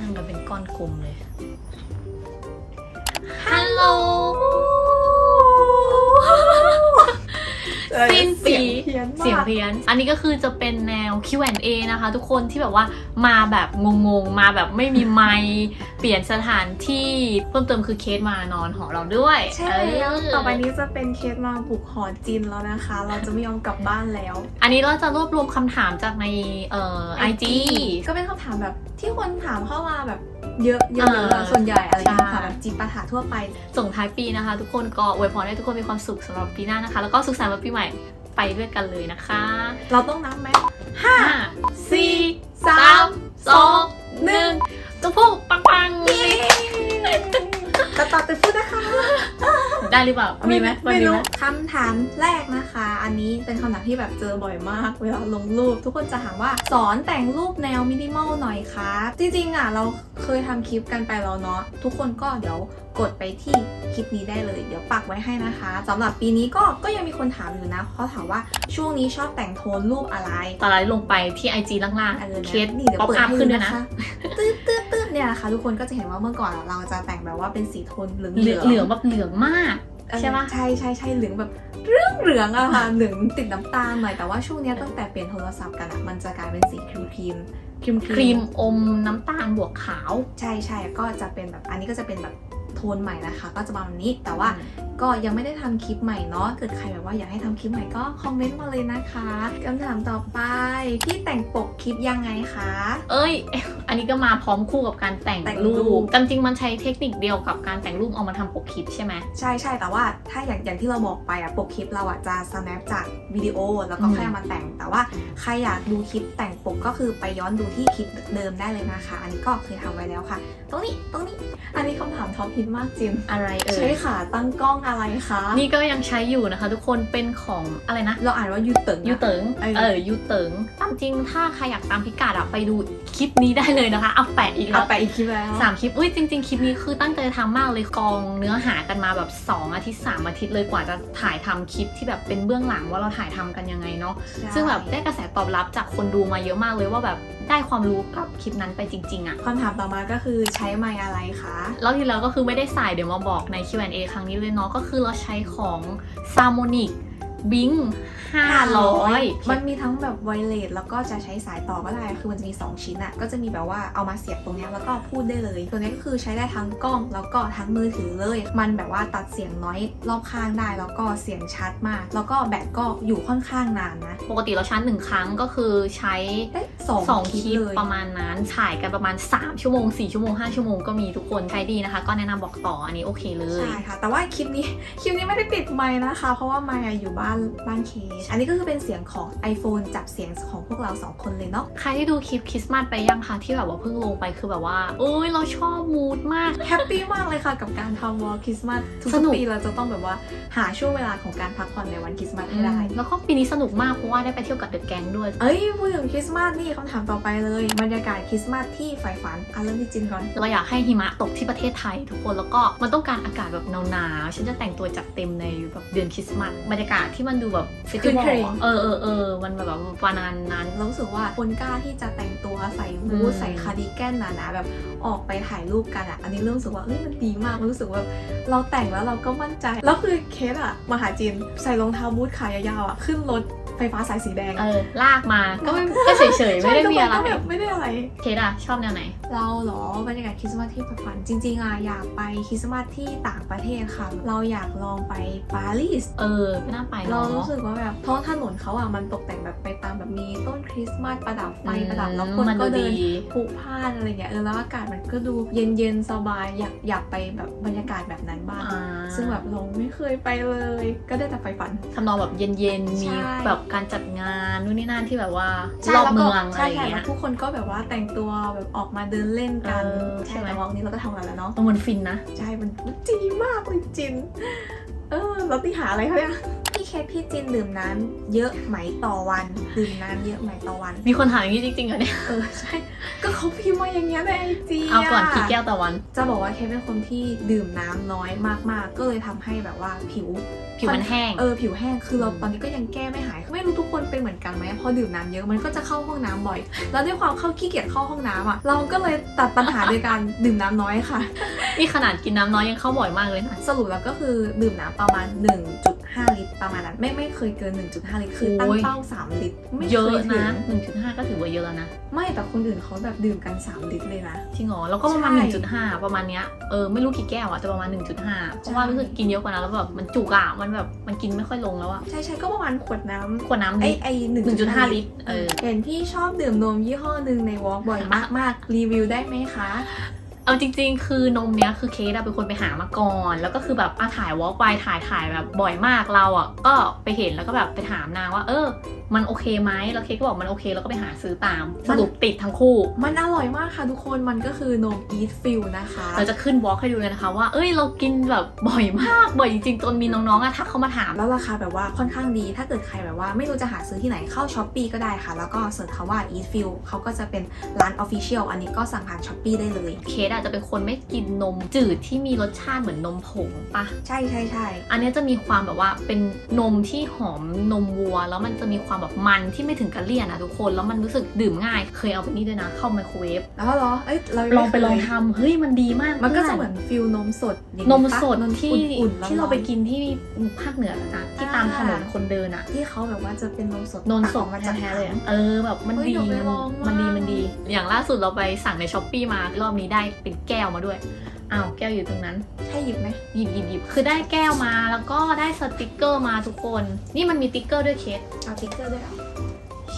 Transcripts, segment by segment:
นั่งกันเป็นก้อนกลมเลย ฮัลโหล สิ้นปีเพี้ยนเสียงมากเพี้ยน อันนี้ก็คือจะเป็นแนว Q&A นะคะ ทุกคนที่แบบว่ามาแบบงงๆ มาแบบไม่มีไมค์เปลี่ยนสถานที่เพิ่มเติมคือเคสมานอนหอเราด้วยใช่แล้วเต่อไปนี้จะเป็นเคสมาบุกหอจินแล้วนะคะ เราจะไม่ยอมกลับบ้านแล้ว อันนี้เราจะรวบรวมคำถามจากในเอ่อไอจีก็เป็นคำถามแบบที่คนถามเข้ามาแบบเยอะเยเออะอเลยส่วนใหญ่อะไรอย่างเงี้ย ใช่ค่ะแบบจิปาถะทั่วไปส่งท้ายปีนะคะ ทุกคนก็อวยพรให้ทุกคนมีความสุขสำหรับปีหน้านะคะ แล้วก็สุขสันต์วันปีใหม่ไปด้วยกันเลยนะคะ เราต้องนับไหมห้าห้าสี่สามสองหนึ่งจุ๊บปุ๊บปังปัง ตาตาเตพูดนะคะได้หรือเปล่า มีไหมวันไม่นี้รู้ไหมคำถามแรกนะคะ อันนี้เป็นคำถามที่แบบเจอบ่อยมาก เวลาลงรูป ทุกคนจะถามว่าสอนแต่งรูปแนวมินิมอลหน่อยครับจริงๆอะเราเคยทำคลิปกันไปแล้วเนาะทุกคนก็เดี๋ยวกดไปที่คลิปนี้ได้เลย เดี๋ยวปักไว้ให้นะคะสำหรับปีนี้ก็ก็ยังมีคนถามอยู่นะเขาถามว่าช่วงนี้ชอบแต่งโทนรูปอะไร ตอนไลน์ลงไปที่ไอจีล่างเออๆเคสนี่เดี๋ยวป๊อปเปิดอัพให้ขึ้นดูด้วยนะนะคะตืดตืดตืด เนี่ยนะคะทุกคนก็จะเห็นว่าเมื่อก่อนอะเราจะแต่งแบบว่าเป็นสีโทนเหลืองเหลืองเหลืองแบบเหลืองมากเออใช่ปะใช่ใช่ใช่เหลืองแบบเรื่องเหลืองอะค่ะเหลืองติดน้ำตาลหน่อยแต่ว่าช่วงเนี้ยตั้งแต่เปลี่ยนโทรศัพท์กันอะมันจะกลายเป็นสีครีมครีมครีมครีมอมน้ำตาลบวกขาว ใช่ใช่ก็จะเป็นแบบอันนี้ก็จะเป็นแบบโทนใหม่นะคะ ก็จะประมาณนี้แต่ว่าก็ยังไม่ได้ทำคลิปใหม่เนาะเกิดใครแบบว่าอยากให้ทำคลิปใหม่ก็คอมเมนต์มาเลยนะคะคำถามต่อไปพี่แต่งปกคลิปยังไงคะ เอ้ย อันนี้ก็มาพร้อมคู่กับการแต่งแต่งรูรูปปจริงๆมันใช้เทคนิคเดียวกับการแต่งรูปเอามาทำปกคลิปใช่ไหมใช่ใช่แต่ว่าถ้าอย่างอย่างที่เราบอกไปอะปกคลิปเราอะจะ snap จากวิดีโอแล้วก็อืมค่อยเอามาแต่งแต่ว่าใครอยากดูคลิปแต่งปกก็คือไปย้อนดูที่คลิปเดิมได้เลยนะคะ อันนี้ก็เคยทำไว้แล้วค่ะ ตรงนี้ตรงนี้ อันนี้คำถามท็อปฮิตมากจินอะไรเอ่ใช้ยขาตั้งกล้องอะไรคะนี่ก็ยังใช้อยู่นะคะ ทุกคนเป็นของอะไรนะ เราอ่านว่ายูเติงอะยูเติงเออเออยูเติงตามจริงถ้าใครอยากตามพิกัดอะไปดูคลิปนี้ได้เลยนะคะ เอาแปะอีกแล้เอาวไปอีกคลิปแล้วสามคลิปอุ้ยจริง ๆ คลิปนี้คือตั้งใจทำมากเลยกองเนื้อหากันมาแบบ 2 อาทิตย์ 3 อาทิตย์เลยกว่าจะถ่ายทำคลิปที่แบบเป็นเบื้องหลังว่าเราถ่ายทำกันยังไงเนาะใช่ซึ่งแบบได้กระแสตอบรับจากคนดูมาเยอะมากเลยว่าแบบ ได้ความรู้กับคลิปนั้นไปจริง ๆอะคำถามต่อมาก็คือใช้ไมค์อะไรคะแล้วทีแล้วก็คือไม่ได้ใส่เดี๋ยวมาบอกใน Q&A ครั้งนี้เลยเนาะก็คือเราใช้ของ s a r m o n i c Bing 500มันมีทั้งแบบไวเลสแล้วก็จะใช้สายต่อก็ได้ คือมันจะมี 2 ชิ้นอะก็จะมีแบบว่าเอามาเสียบตรงเนี้ยแล้วก็พูดได้เลย ตัวนี้ก็คือใช้ได้ทั้งกล้องแล้วก็ทั้งมือถือเลย มันแบบว่าตัดเสียงน้อยรอบข้างได้ แล้วก็เสียงชัดมาก แล้วก็แบตก็อยู่ค่อนข้างนานนะ ปกติเราชาร์จหนึ่งครั้งก็คือใช้ได้สองสองคคลิลิปปเลยประมาณนั้นถ่ายกันประมาณ 3 ชั่วโมง 4 ชั่วโมง 5 ชั่วโมงก็มีทุกคนใช้ดีนะคะ ก็แนะนำบอกต่ออันนี้โอเคเลยใช่ค่ะแต่ว่าคลิปนี้คลิปนี้ไม่ได้ปิดไมค์นะคะ เพราะว่าไมค์อะอยู่บ้านบ้านเคสอันนี้ก็คือเป็นเสียงของ iPhone จับเสียงของพวกเราสองคนเลยเนาะ ใครที่ดูคลิปคริสต์มาสไปยังคะที่แบบว่าเพิ่งลงไปคือแบบว่าโอ้ยเราชอบมูดมาก แฮปปี้มากเลยค่ะกับการทำวอลคริสต์มาสทุสนุกกๆปีเราจะต้องแบบว่าหาช่วงเวลาของการพักผ่อนในวันคริสต์มาสให้ได้ แล้วก็ปีนี้สนุกมากเพราะว่าได้ไปเที่ยวกับเดอะแก๊งด้วย เอ้ยพูดถึงคริสต์มาสนี่คำถามต่อไปเลยบรรยากาศคริสต์มาสที่ใฝ่ฝันอะเริ่มที่จินก่อน เราอยากให้หิมะตกที่ประเทศไทยทุกคนแล้วก็มันต้องการอากาศแบบหนาวๆฉันจะแต่งตัวจัดเต็มในแบบเดือนคริสต์มาสบรรยากาศที่มันดูแบบเฟสติวัเคร่ลงๆเออเออเออมันแบบวานานนั้นเรารู้สึกว่าคนกล้าที่จะแต่งตัวใส่บูอืทมใส่คาร์ดิแกนหนาๆแบบออกไปถ่ายรูปกันอะ อันนี้เริ่มรู้สึกว่าเอ้ยมันดีมากมันรู้สึกว่าเราแต่งแล้วเราก็มั่นใจ แล้วคือเคสอะมาหาจินใส่รองเท้าบูทขายาวๆอะขึ้นรถ ไฟฟ้าสายสีแดง เออ ลากมา ก็ไม่ก็เฉยๆ ไม่ได้มีอะไรใช่ทุกคนก็แบบไม่ได้อะไร เคสอะชอบแนวไหน เราเหรอบรรยากาศคริสต์มาสที่ใฝ่ฝันจริงๆอะอยากไปคริสต์มาสที่ต่างประเทศค่ะ เราอยากลองไปปารีส เออไม่น่าไปเราเนาะรู้สึกว่าแบบท้องถนนเขาอะมันตกแต่งแบบไปตามแบบมีต้นคริสต์มาสประดับไฟประดับแล้วคนมันก็ดูเดินดีผูกผ้านอะไรเงี้ยเออแล้วอากาศมันก็ดูเย็นๆสบายอยากอยากไปแบบบรรยากาศแบบนั้นบ้างอ่าซึ่งแบบเราไม่เคยไปเลย ก็ได้แต่ไฟฝัน ทำนองแบบเย็นๆ มีใช่ แบบการจัดงานนู่นนี่นั่นที่แบบว่าใช่รอบแล้วก็เมืองอะไรใช่อย่างใช่เงี้แล้ยวทุกคนก็แบบว่าแต่งตัวแบบออกมาเดินเล่นกันเออใช่ใช่ไหมแต่วันนี้เราก็ทำกันแล้วเนาะมันฟินนะใช่มันจีมากเลยจิน เออเราตีหาอะไรเขาเนี่ยพี่ เคสพี่จินดื่มน้ำเยอะไหมต่อวัน ดื่มน้ำเยอะไหมต่อวัน มีคนถามอย่างนี้จริงๆเหรอเนี่ย เออใช่ ก็เขาพิมพ์มาอย่างเงี้ยในไอจีเอาก่อนกี่แก้วต่อวัน จะบอกว่าเคสเป็นคนที่ดื่มน้ำน้อยมากๆ ก็เลยทำให้แบบว่าผิว ผิวมันแห้ง เออผิวแห้งคือเราอืมตอนนี้ก็ยังแก้ไม่หาย ไม่รู้ทุกคนเป็นเหมือนกันไหมพอดื่มน้ำเยอะมันก็จะเข้าห้องน้ำบ่อย แล้วด้วยความเข้าขี้เกียจเข้าห้องน้ำอะ เราก็เลยตัดปัญหา โดยการดื่มน้ำน้อยค่ะ นี่ขนาดกินน้ำน้อยยังเข้าบ่อยมากเลยนะ สรุปแล้วก็คือดื่มน้ำประมาณ 1.5 ลิตรประมาณนั้น ไม่ไม่เคยเกิน 1.5 ลิตรคือตั้งโอ้ยเป้า 3 ลิตรไม่เยเคอะยถึนะง1.5 ก็ถือว่าเยอะแล้วนะ ไม่แต่คนอื่นเขาแบบดื่มกัน 3 ลิตรเลยนะจริงเหรอแล้วก็ประมาณใช่1.5 ประมาณเนี้ยเออไม่รู้กี่แก้วอะแต่ประมาณ 1.5 เพราะว่ารู้สึกกินเยอะกว่านั้นแล้วแบบมันจุกอะมันแบบมันกินไม่ค่อยลงแล้วอะใช่ใช่ก็ประมาณขวดน้ำขวดน้ำไอนี่ไอหนึ่ง1.5ลิตรเออเห็นพี่ชอบดื่มนมยี่ห้อหนึ่งในวอล์กบ่อยมากมากๆรีวิวได้ไหมคะ เอาจริง ๆ คือนมเนี้ยคือเคสอะเป็นคนไปหามาก่อน แล้วก็คือแบบอาถ่ายวอล์กไปถ่ายถ่ายแบบบ่อยมากเราอะก็ไปเห็นแล้วก็แบบไปถามนางว่า เออ มันโอเคไหมแล้วเคสก็บอกมันโอเค แล้วก็ไปหาซื้อตามสรุปติดทั้งคู่ มันอร่อยมากค่ะทุกคนมันก็คือนม Eat Fill นะคะ เราจะขึ้นวอล์กให้ดูเลยนะคะ ว่าเอ้ยเรากินแบบบ่อยมากบ่อยจริงๆจนมีน้องๆอะทักเข้ามาถามแล้วราคาแบบว่าค่อนข้างดี ถ้าเกิดใครแบบว่าไม่รู้จะหาซื้อที่ไหนเข้าช้อปปีก็ได้ค่ะ แล้วก็เสิร์ชคำว่า Eat Fill เขาก็จะเป็นร้าน Official อันนี้ก็สั่งผ่านช้อปปีได้เลยเคสอาจจะเป็นคนไม่กินนมจืดที่มีรสชาติเหมือนนมผงปะใช่ใช่ใช่อันเนี้ยจะมีความแบบว่าเป็นนมที่หอมนมวัว แล้วมันจะมีความแบบมันที่ไม่ถึงกับเลี่ยนอะทุกคนแล้วมันรู้สึกดื่มง่าย เคยเอาไปนี่ด้วยนะ เข้าไมโครเวฟแล้วเหรอเอ้ยเราลองไปลองม่เคยทำเฮ้ยมันดีมาก มันก็จะพื่เหมือนฟิลนมสดอย่างนนี้มปะสดนมที่อุ่นๆร้อนๆที่เราไปกินที่ภาคเหนือนะที่ตามถนนคนเดินอะที่เขาแบบว่าจะเป็นนมสดนนสอดอกมาจากแท้ๆเลยถังอะเออแบบมันเฮ้ยดีเดี๋ยวไปมันลองมันดีมากมันดี อย่างล่าสุดเราไปสั่งในช้อปปีมารอบนี้ได้เป็นแก้วมาด้วยอ้าวแก้วอยู่ตรงนั้นให้หยิบไหมหยิบหยิบหยิบคือได้แก้วมาแล้วก็ได้สติกเกอร์มาทุกคน นี่มันมีติ๊กเกอร์ด้วยเคสเอาติ๊กเกอร์ด้วยเหรอ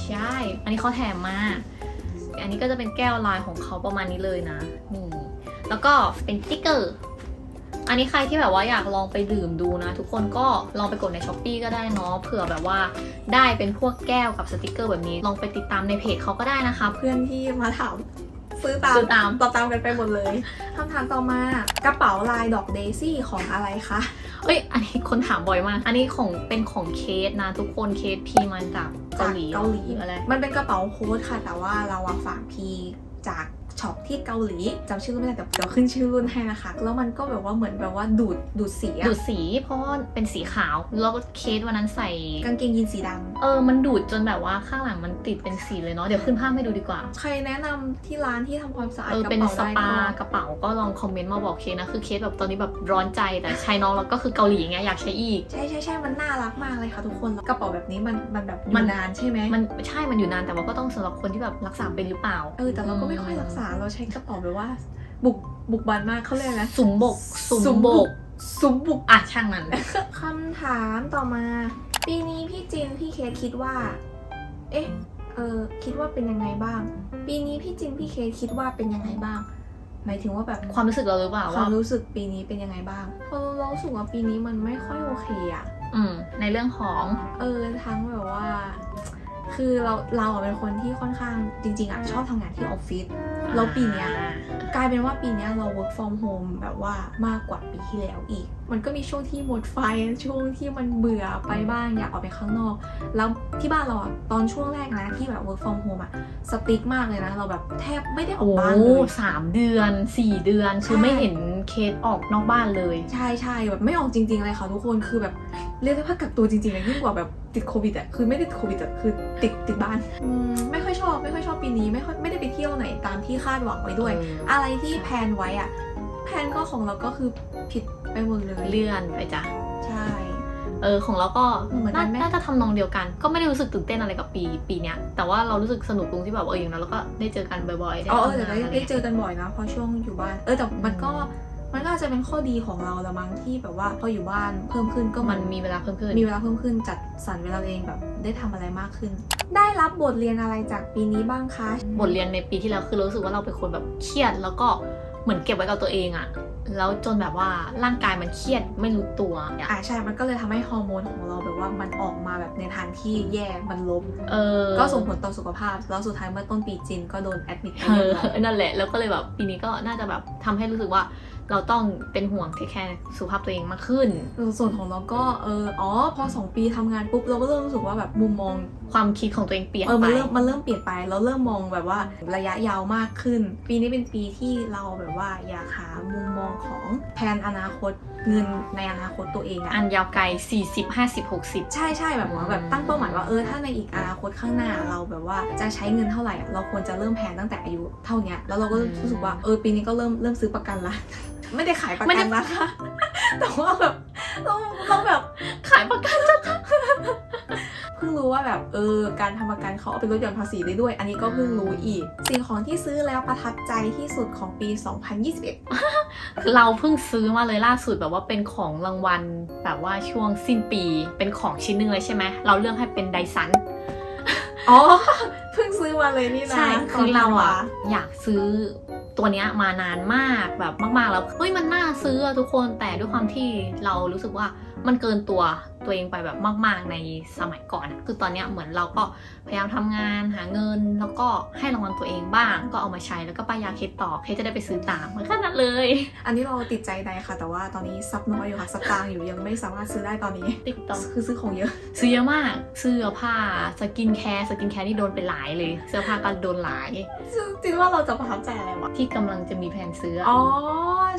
ใช่ อันนี้เขาแถมมา อันนี้ก็จะเป็นแก้วลายของเขาประมาณนี้เลยนะนี่แล้วก็เป็นติ๊กเกอร์อันนี้ใครที่แบบว่าอยากลองไปดื่มดูนะ ทุกคนก็ลองไปกดในช้อปปีก็ได้เนาะเผื่อแบบว่าได้เป็นพวกแก้วกับสติกเกอร์แบบนี้ ลองไปติดตามในเพจเขาก็ได้นะคะ เพื่อนที่มาถาม ซื้อตามซื้อตามต่อตามกันไปหมดเลยคำถามต่อมากระเป๋าลายดอกเดซี่ของอะไรคะเอ้ย อันนี้คนถามบ่อยมาก อันนี้ของเป็นของเคสนะทุกคนเคสพีมาจากเกาหลีเกาหลีรืออะไร มันเป็นกระเป๋าโค้ดค่ะ แต่ว่าเราอะฝากพีจาก ช็อปที่เกาหลีจำชื่อรุ่นไม่ได้แต่เดี๋ยวขึ้นชื่อรุ่นให้นะคะ แล้วมันก็แบบว่าเหมือนแบบว่าดูดดูดสีอะดูดสีเพราะว่าเป็นสีขาวแล้วก็เคสวันนั้นใส่กางเกงยีนสีดำเออมันดูดจนแบบว่าข้างหลังมันติดเป็นสีเลยเนาะเดี๋ยวขึ้นภาพให้ดูดีกว่า ใครแนะนำที่ร้านที่ทำความสะอาดเออกระเป็นเป๋าสได้ปาก็กระเป๋าก็ลองคอมเมนต์มาบอกเคสนะคือเคสแบบตอนนี้แบบร้อนใจแต่ใช้น้องแล้วก็คือเกาหลีไงอยากใช้อีกใช่ใช่ใช่มันน่ารักมากเลยค่ะทุกคนกระเป๋าแบบนี้มันมันแบบอมัยู่นนานใช่ไหมมันใช่มันอยู่นานแต่ว่าก็ต้องสำหรับคนที่แบบรักษาเป็นหรือเปล่าเออแต่เราก็ไม่ค่อยรักษาเราใช้กระเป๋าแบบว่า บุกบุกบันมากเขาเรียกอะไรนะสุมบกสุมสุมบบกกสุมบุกอะช่างมัน คำถามต่อมา ปีนี้พี่จินพี่เคสคิดว่า เอ๊ะ เออคิดว่าเป็นยังไงบ้าง ปีนี้พี่จินพี่เคสคิดว่าเป็นยังไงบ้าง หมายถึงว่าแบบความรู้สึกเราหรือเปล่าควาว่ามรู้สึกปีนี้เป็นยังไงบ้างเพราะเรารู้สึกว่าปีนี้มันไม่ค่อยโอเคอะ อืม ในเรื่องของ เออทั้งแบบว่า คือเราเราอะเป็นคนที่ค่อนข้างจริง ๆอะชอบทำงานที่ออฟฟิศ แล้วปีเนี้ยกลายเป็นว่าปีเนี้ยเรา work from home แบบว่ามากกว่าปีที่แล้วอีก มันก็มีช่วงที่หมดไฟ ช่วงที่มันเบื่อไปบ้างอยากออกไปข้างนอก แล้วที่บ้านเราอะตอนช่วงแรกนะที่แบบ work from home อะสติ๊กมากเลยนะ เราแบบแทบไม่ได้ออกโอ้บ้านเลยสามเดือนสี่เดือนคือใช่ไม่เห็นเคสออกนอกบ้านเลย ใช่ใช่แบบไม่ออกจริง ๆ เลยค่ะทุกคนคือแบบเรียกได้ว่ากักตัวจริงๆอะยิ่งกว่าแบบติดโควิดอะคือไม่ได้ติดโควิดอะคือติดติดบ้านอืมไม่ค่ อยชอบไม่ค่อยชอบปีนี้ไม่ค่อยไม่ได้ไปเที่ยวไหนตามที่คาดหวังไว้ด้วยเอออะไรที่แพลนไว้อะแพลนก็ของเราก็คือผิดไปหมดเลยเลื่อนไปจ้ะใช่ เออของเราก็เหมือนกัน่านไหม น่าจะทำนองเดียวกัน ก็ไม่ได้รู้สึกตื่นเต้นอะไรกับปีปีเนี้ยแต่ว่าเรารู้สึกสนุกตรงที่แบบเอออย่างนั้นเราก็ได้เจอกันบ่อยๆได้อ๋อเออทำแต่งานได้อะไรได้เงี้ยเจอกันบ่อยนะเพราะช่วงอยู่บ้าน เออแต่มันก็อืมมันก็อาจจะเป็นข้อดีของเราละมั้งที่แบบว่าพออยู่บ้านเพิ่มขึ้นก็มัมันนมีเวลาเพิ่มขึ้น มีเวลาเพิ่มขึ้นจัดสรรเวลาเองแบบ ได้ทำอะไรมากขึ้น ได้รับบทเรียนอะไรจากปีนี้บ้างคะ บทเรียนในปีที่แล้วคือเรารู้สึกว่าเราเป็นคนแบบเครียด แล้วก็เหมือนเก็บไว้กับตัวเองอะแล้วจนแบบว่าร่างกายมันเครียดไม่รู้ตัวอะอ่าใช่ มันก็เลยทำให้ฮอร์โมนของเราแบบว่ามันออกมาแบบในทางที่แย่มันลบเออ ก็ส่งผลต่อสุขภาพ แล้วสุดท้ายเมื่อต้นปีจินก็โดนแอดมิดไปเอเรียอบร้อยนั่นแหละ แล้วก็เลยแบบปีนี้ก็น่าจะแบบทำให้รู้สึกว่า เราต้องเป็นห่วงเทคแคร์สุขภาพตัวเองมากขึ้นเออส่วนของเราก็เอออ๋อพอสองปีทำงานปุ๊บเราก็เริ่มรู้สึกว่าแบบมุมมองความคิดของตัวเองเปลี่ยนเออไปมันเริ่มมันเริ่มเปลี่ยนไปเราเริ่มมองแบบว่าระยะยาวมากขึ้น ปีนี้เป็นปีที่เราแบบว่าอยากหามุมมองของแผนอนาคตเงินในอนาคตตัวเองอะอันยาวไกล 40 50 60 ใช่ใช่แบบว่าแบบตั้งเป้าหมายว่าเออถ้าในอีกอนาคตข้างหน้าเราแบบว่าจะใช้เงินเท่าไหร่อะเราควรจะเริ่มแผนตั้งแต่อายุเท่าเนี้ยแล้วเราก็รู้สึกว่าเออปีนี้ก็เริ่มเริ่มซื้อประกันละ ไม่ได้ขายประไม่กัได้นนะคะ แต่ว่าแบบเราเราแบบขายประกันเพิ่งรู้ว่าแบบเออการทำประกันเขาเอาไปลดหย่อนภาษีได้ด้วย อันนี้ก็เพิ่งรู้อีก สิ่งของที่ซื้อแล้วประทับใจที่สุดของปี 2021 คือเราเพิ่งซื้อมาเลยล่าสุดแบบว่าเป็นของรางวัลแบบว่าช่วงสิ้นปีเป็นของชิ้นหนึ่งเลยใช่ไหมเราเลือกให้เป็นไดสัน อ๋อ เพิ่งซื้อมาเลยนี่นะ ใช่ คือเราอะตนธันวอยากซื้อตัวเนี้ยมานานมากแบบมาก ๆ แล้ว เฮ้ยมันน่าซื้ออะทุกคนแต่ด้วยความที่เรารู้สึกว่า มันเกินตัวตัวเองไปแบบมากๆในสมัยก่อนอะคือตอนเนี้ยเหมือนเราก็พยายามทำงานหาเงิน แล้วก็ให้รางวัลตัวเองบ้าง ก็เอามาใช้แล้วก็ป้ายยาเคสต่อเคสจะได้ไปซื้อตามเหมือนขนาดเลย อันนี้เราติดใจในค่ะ แต่ว่าตอนนี้ซับน้อยอยู่ค่ะสตางค์อยู่ยังไม่สามารถซื้อได้ตอนนี้ติ๊กต็อกคือซื้อของเยอะ ซื้อเยอะมากเสื้อผ้าสกินแคร์สกินแคร์นี่โดนไปหลายเลย เสื้อผ้าก็โดนหลายจริงๆว่าเราจะประทับใจอะไรวะที่กำลังจะมีแผนซื้ออะอ๋อ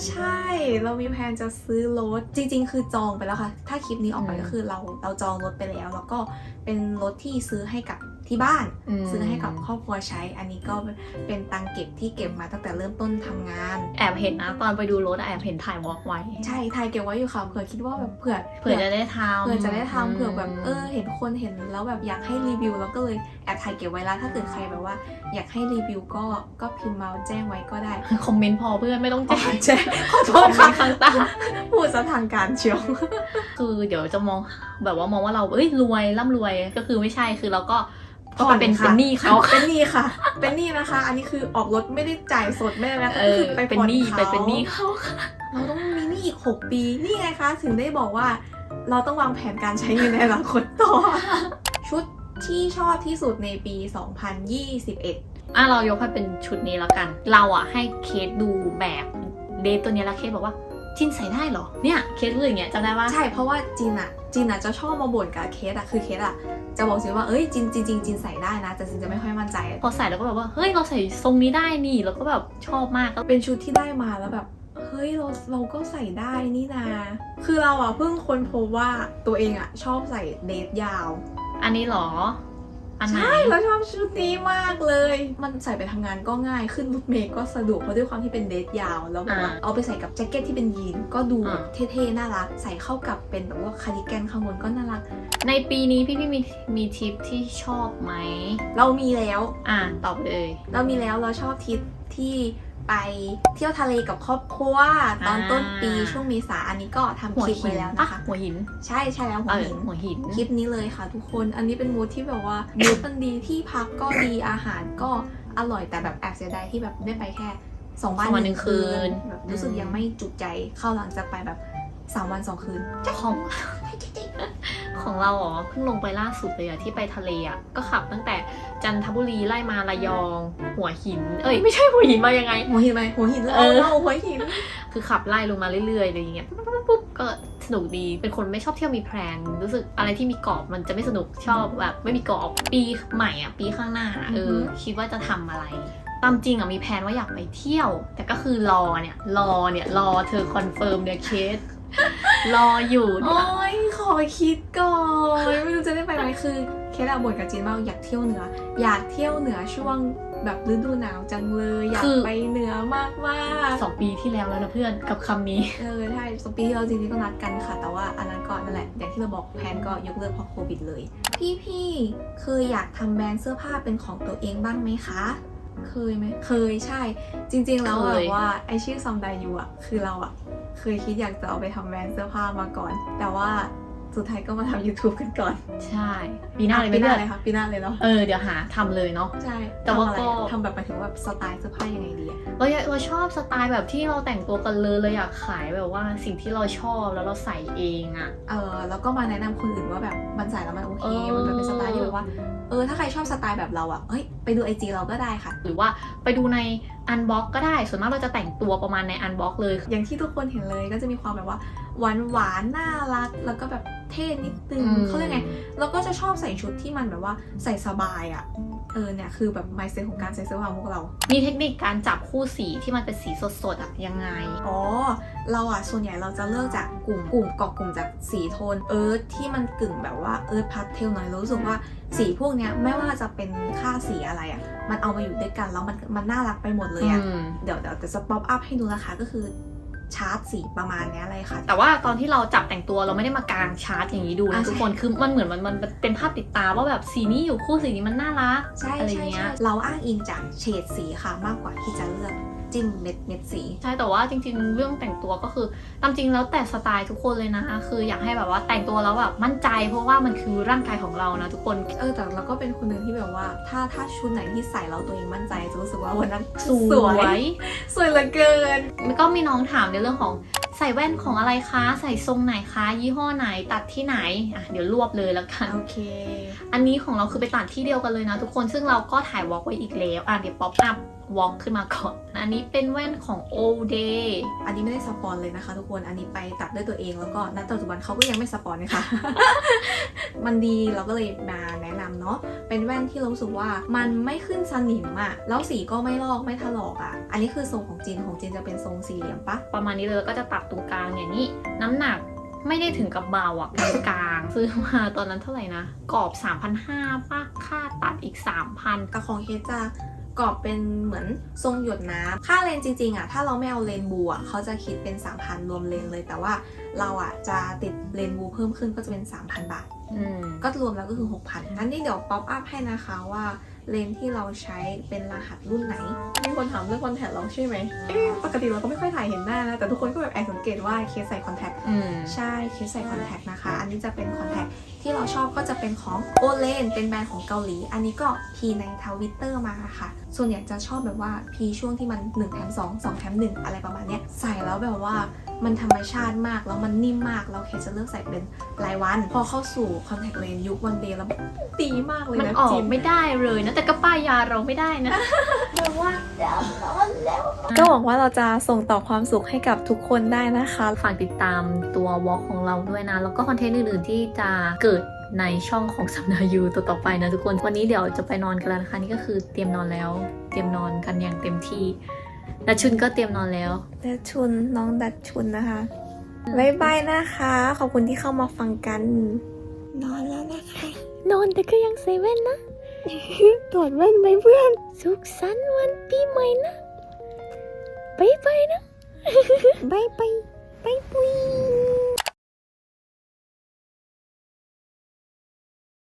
ใช่ เรามีแผนจะซื้อรถ จริง ๆ คือจองไปแล้วค่ะ ถ้าคลิปนี้ออกไปก็คือเราเราจองรถไปแล้ว แล้วก็เป็นรถที่ซื้อให้กับ ที่บ้านมซื้อให้กับครอบครัวใช้ อันนี้ก็เป็นตังค์เก็บที่เก็บมาตั้งแต่เริ่มต้นทำงาน แอบเห็นนะตอนไปดูรถอะแอบเห็นถ่ายวอล์กไว้ ใช่ไทยเก็บไว้อยู่ค่ะเผื่อคิดว่าแบบเผื่อเผื่อจะได้ทำเผื่อจะได้ทำเผื่อแบบเออเห็นคนเห็นแล้วแบบอยากให้รีวิวแล้วก็เลยแอบถ่ายเก็บไว้แล้วถ้าเกิดใครแบบว่า อยากให้รีวิวก็ก็พิมพ์มาแจ้งไว้ก็ได้คอมเมนต์พอเพื่อนไม่ต้องอ๋อแจ้งแจ้งขอโทคอษมเมค่ะนต์ข้างใต้พูดซะทางการเชียวคือเดี๋ยวจะมองแบบว่ามองว่าเราเอ้ยรวยร่ำรวยก็คือไม่ใช่คือเราก็ ก็ผ่อนเป็นค่ะเป็นหนี้เขาเป็นหนี้ค่ะ เป็นหนี้นะคะ อันนี้คือออกรถไม่ได้จ่ายสดไม่ได้นะเอก็อคือไปเป็นผ่อนหนี้เขาไปเป็นหนี้เขาค่ะเราต้องมีหนี้อีก6ปี นี่ไงคะ ถึงได้บอกว่า เราต้องวางแผนการใช้เงินในอนาคตต่อ ชุดที่ชอบที่สุดในปี 2021 อะเรายกให้เป็นชุดนี้แล้วกัน เราอะให้เคสดูแบบเดทตัวเนี้ยแล้วเคสบอกว่า จินใส่ได้เหรอ เนี่ยเคสพูดอย่างเงี้ยจำได้ปะใช่เพราะว่าจินอะจินอะจะชอบมาบ่นกับเคสอะคือเคสอะจะบอกจินว่าเอ้ยจินจริงๆจินใส่ได้นะแต่จินจะไม่ค่อยมั่นใจ พอใส่แล้วก็แบบว่าเฮ้ยเราใส่ทรงนี้ได้นี่แล้วก็แบบชอบมากก็เป็นชุดที่ได้มาแล้วแบบเฮ้ยเราเราก็ใส่ได้นี่นา คือเราอะเพิ่งค้นพบว่าตัวเองอะชอบใส่เดทยาว อันนี้เหรอ อันไหนใช่เราชอบชุดนี้มากเลย มันใส่ไปทำงานก็ง่ายขึ้นรถเมล์ก็สะดวกเพราะด้วยความที่เป็นเดทยาวแล้วแบบว่าอ่าเอาไปใส่กับแจ็คเก็ตที่เป็นยีนก็ดูแบบอ่าเท่ๆน่ารัก ใส่เข้ากับเป็นแบบว่าคาร์ดิแกนข้างบนก็น่ารัก ในปีนี้พี่พี่มีมีทริปที่ชอบไหม เรามีแล้ว อะตอบเลย เรามีแล้วเราชอบทริปที่ ไปเที่ยวทะเลกับครอบครัวตอนต้นปีช่วงเมษาอันนี้ก็ทำหัวคลิปหิไว้นแล้วปะนะคะ หัวหิน ใช่ใช่แล้วหัเอวอหินหัวหินคลิปนี้เลยค่ะ ทุกคนอันนี้เป็นมูดที่แบบว่ามูดมันดีที่พักก็ดีอาหารก็อร่อยแต่แบบแอบเสียดายที่แบบได้ไปแค่สองวันสองวันหนึ่งคืนแบบรู้สึกอืมยังไม่จุใจเข้าหลังจากไปแบบสามวันสองคืนของ ของเราอ๋อเพิ่งลงไปล่าสุดเลยอะที่ไปทะเลอะก็ขับตั้งแต่จันทบุรีไล่มาระยอง หัวหิน เอ้ยไม่ใช่หัวหินมายังไง หัวหินไหมหัวหินเอเราอเราหัวหิน คือขับไล่ลงมาเรื่อยๆเลยอย่างเงี้ยปุ๊บปุ๊บปุ๊บก็สนุกดี เป็นคนไม่ชอบเที่ยวมีแพลน รู้สึกอะไรที่มีกรอบมันจะไม่สนุกชอบแบบ ไม่มีกรอบปีใหม่อะปีข้างหน้าเออคิดว่าจะทำอะไรตามจริงอะมีแพลนว่าอยากไปเที่ยว แต่ก็คือรอเนี่ยรอเนี่ยรอเธอคอนเฟิร์มเนี่ยเคสรออยู่โอ้ย ขอคิดก่อนไม่รู้จะได้ไปไหมคือเคสอะบ่นกับจีนมากอยากเที่ยวเหนือ อยากเที่ยวเหนือช่วงแบบฤดูหนาวจังเลยอยากไปเหนือมากมากๆสองปีที่แล้วแล้วนะเพื่อนกับคำนี้ เออใช่สปีที่เราจริงๆก็นัดกันค่ะ แต่ว่าอันนั้นก็นั่นแหละอย่างที่เราบอกแพลนก็ยกเลิกเพราะโควิดเลยพี่พี่ๆเคยอยากทำแบรนด์เสื้อผ้าเป็นของตัวเองบ้างไหมคะ เคยไหมเคยใช่ จริง ๆ แล้วเคย แบบว่าไอชื่อซอมไดยูอะคือเราอะเคยคิดอยากจะเอาไปทำแบรนด์เสื้อผ้ามาก่อน แต่ว่า สุดท้ายก็มาทำ YouTube กันก่อน ใช่ปีหน้าเลยปีไม่หน้าเลืเลยค่ะปีหน้าเลยเนาะเออเดี๋ยวหาทำเลยเนาะใช่แต่ว่าทำอะไรก็อะทำแบบหมายถึงว่าสไตล์เสื้อผ้ายังไงดีอะเราอยากเราชอบสไตล์แบบที่เราแต่งตัวกันเลยเราอยากขายแบบว่าสิ่งที่เราชอบแล้วเราใส่เองอะเออแล้วก็มาแนะนำคนอื่นว่าแบบมันใส่แล้วมันโอเคเออมันแบบเป็นสไตล์ที่แบบว่าเออถ้าใครชอบสไตล์แบบเราอะเอ้ยไปดูไอจีเราก็ได้ค่ะ หรือว่าไปดูในอันบ็อกก็ได้ส่วนมากเราจะแต่งตัวประมาณในอันบ็อกเลย อย่างที่ทุกคนเห็นเลยก็จะมีความแบบว่าหวานหวานๆน่ารักแล้วก็แบบ เท่นิดนึงอืม เขาเรียกไงแล้วก็จะชอบใส่ชุดที่มันแบบว่าใส่สบายอะ่ะเออเนี่ยคือแบบไมเซ็ตของการใส่เสื้อผ้าของพวกเรา มีเทคนิคการจับคู่สีที่มันเป็นสีสดๆอะยังไง อ๋อ เราอะ ส่วนใหญ่เราจะเลือกจากกลุ่มกลุ่มเกาะกลุ่มจากสีโทนเอิร์ธที่มันกึ่งแบบว่าเอิร์ธพาสเทลหน่อยเรารู้สึกว่าสีพวกเนี้ยไม่ว่าจะเป็นค่าสีอะไรอะ มันเอามาอยู่ด้วยกันแล้วมันมันน่ารักไปหมดเลยอะอืมเดี๋ยวเดี๋ยวจะสป๊อปอัพให้ดูนะคะก็คือ ชาร์ตสีประมาณเนี้ยเลยค่ะ แต่ว่าตอนที่เราจับแต่งตัวเราไม่ได้มากางชาร์ตอย่างนี้ดูนะอะทุกคนคือมันเหมือนมันมันเป็นภาพติดตาว่าแบบสีนี้อยู่คู่สีนี้มันน่ารักใช่อะไรใช่เงี้ใช่ยเราอ้างอิงจากเฉดสีค่ะมากกว่าที่จะเลือก จิ้มเม็ดเม็ดสี ใช่แต่ว่าจริง ๆ เรื่องแต่งตัวก็คือตามจริงแล้วแต่สไตล์ทุกคนเลยนะคะคืออยากให้แบบว่าแต่งตัวแล้วแบบมั่นใจเพราะว่ามันคือร่างกายของเรานะทุกคนเออแต่เราก็เป็นคนหนึ่งที่แบบว่า ถ้าถ้าชุดไหนที่ใส่แล้วตัวเองมั่นใจจะรู้สึกว่าวันนั้นสสววยยสวยเหลือเกินแล้วก็มีน้องถามในเรื่องของใส่แว่นของอะไรคะ ใส่ทรงไหนคะ ยี่ห้อไหน ตัดที่ไหน อะ เดี๋ยวรวบเลยแล้วกัน โอเค อันนี้ของเราคือไปตัดที่เดียวกันเลยนะทุกคน ซึ่งเราก็ถ่ายวอล์กไว้อีกแล้ว อะ เดี๋ยวป๊อปอัพ วอล์กขึ้นมาก่อน อันนี้เป็นแว่นของ o Day อันนี้ไม่ได้สปอนเลยนะคะ ทุกคน อันนี้ไปตัดด้วยตัวเองแล้วก็ณปัจจุบันเขาก็ยังไม่สปอนนะคะ มันดีเราก็เลยมาแนะนำเนาะ เป็นแว่นที่เรารู้สึกว่ามันไม่ขึ้นสนิมอะแล้วสีก็ไม่ลอกไม่ถลอกอะอันนี้คือทรงของจีนของจีนจะเป็นทรงสี่เหลี่ยมปะประมาณนี้เลยแล้วก็จะตัดตรงกลางอย่างนี้ น้ำหนักไม่ได้ถึงกับเบาอะกลางๆซื้อมาตอนนั้นเท่าไหร่นะ กรอบ 3,500ป้าค่าตัดอีก 3,000กระของเคสจะ กรอบเป็นเหมือนทรงหยดน้ำค่าเลนส์จริงๆอะถ้าเราไม่เอาเลนส์บูอะเขาจะคิดเป็น 3,000 รวมเลนส์เลย แต่ว่าเราอะจะติดเลนส์บูเพิ่มขึ้นก็จะเป็น 3,000 บาทอืมก็รวมแล้วก็คือ 6,000งั้นนี่เดี๋ยวป๊อปอัพให้นะคะว่าเลนส์ที่เราใช้เป็นรหัสรุ่นไหน มีคนถามเรื่องคอนแทคเราใช่ไหมเอ๊ะปกติเราก็ไม่ค่อยถ่ายเห็นหน้านะ แต่ทุกคนก็แบบแอบสังเกตว่าเคสใส่คอนแทคอืมใช่ เคสใส่คอนแทคนะคะ อันนี้จะเป็นคอนแทค ที่เราชอบก็จะเป็นของโอเลนเป็นแบรนด์ของเกาหลี อันนี้ก็พีในทวิตเตอร์มาค่ะ ส่วนใหญ่จะชอบแบบว่าพีช่วงที่มัน1แถม2 2แถม1 อะไรประมาณเนี้ยใส่แล้วแบบว่ามันธรรมชาติมากแล้วมันนิ่มมากแล้วเคสจะเลือกใส่เป็นรายวัน พอเข้าสู่คอนแทคเลนส์ยุควันเดย์แล้วดีมากเลยมันนะออจิกนไม่ได้เลยนะแต่ก็ป้ายยาเราไม่ได้นะ ก็หวังว่าเราจะส่งต่อความสุขให้กับทุกคนได้นะคะ ฝากติดตามตัววอล์กของเราด้วยนะ แล้วก็คอนเทนต์อื่นๆที่จะเกิดในช่องของสัมนายูตัวต่อไปนะทุกคน วันนี้เดี๋ยวจะไปนอนกันแล้วนะคะ นี่ก็คือเตรียมนอนแล้ว เตรียมนอนกันอย่างเต็มที่และชุนก็เตรียมนอนแล้วดัชชุนน้องดัชชุนนะคะบายบายนะคะ ขอบคุณที่เข้ามาฟังกัน นอนแล้วนะคะ นอนแต่ก็ยังเซเว่นนะตรวจแว่นไหมเพื่อน สุขสันต์วันปีใหม่นะ บ๊ายบ